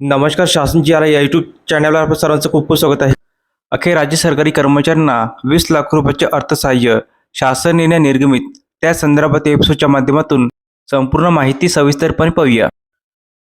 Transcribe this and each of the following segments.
नमस्कार शासन जी आला या यूट्यूब चॅनलवर आपलं सर्वांचं खूप खूप स्वागत आहे. अखेर राज्य सरकारी कर्मचाऱ्यांना वीस लाख रुपयाचे अर्थसहाय्य शासन निर्णय निर्गमित. त्या संदर्भात एपिसोडच्या माध्यमातून संपूर्ण माहिती सविस्तरपणे पाहूया.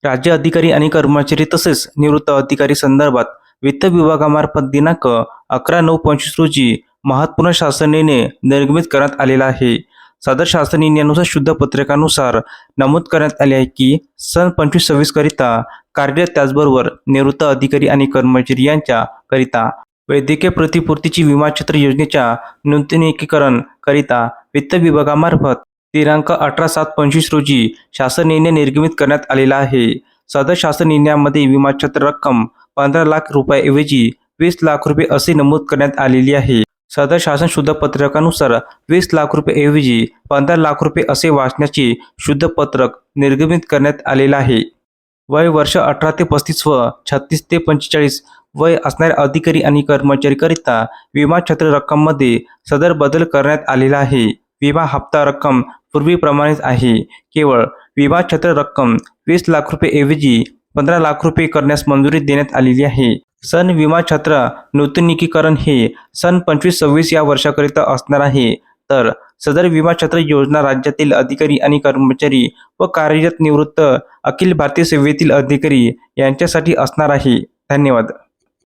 राज्य अधिकारी आणि कर्मचारी तसेच निवृत्त अधिकारी संदर्भात वित्त विभागामार्फत दिनांक अकरा नऊ पंचवीस रोजी महत्त्वपूर्ण शासन निर्णय निर्गमित करण्यात आलेला आहे. सदर शासन निर्णयानुसार शुद्ध पत्रकानुसार नमूद करण्यात आले आहे की सन पंचवीस सव्वीस करिता कार्यरत त्याचबरोबर निवृत्त अधिकारी आणि कर्मचारी यांच्याकरिता वैद्यकीय प्रतिपूर्तीची विमा क्षेत्र योजनेच्या नूतनीकरण करिता वित्त विभागामार्फत दिनांक अठरा सात पंचवीस रोजी शासन निर्णय निर्गमित करण्यात आलेला आहे. सदर शासन निर्णयामध्ये विमा क्षेत्र रक्कम पंधरा लाख रुपयाऐवजी वीस लाख रुपये असे नमूद करण्यात आलेली आहे. सदर शासन शुद्ध पत्रकानुसार वीस लाख रुपये पंधरा लाख रुपये असे वाचण्याचे शुद्ध पत्रक निर्गमित करण्यात आलेलं आहे. वय वर्ष अठरा ते पस्तीस व छत्तीस ते पंचेचाळीस वय असणाऱ्या अधिकारी आणि कर्मचारीकरिता विमा छत्र रक्कममध्ये सदर बदल करण्यात आलेला आहे. विमा हप्ता रक्कम पूर्वीप्रमाणेच आहे. केवळ विमा छत्र रक्कम वीस लाख रुपयेऐवजी पंधरा लाख रुपये करण्यास मंजुरी देण्यात आलेली आहे. सन विमा छत्र नूतनीकरण हे सन पंचवीस सव्वीस या वर्षाकरिता असणार आहे. तर सदर विमा छत्र योजना राज्यातील अधिकारी आणि कर्मचारी व कार्यरत निवृत्त अखिल भारतीय सेवेतील अधिकारी यांच्यासाठी असणार आहे. धन्यवाद.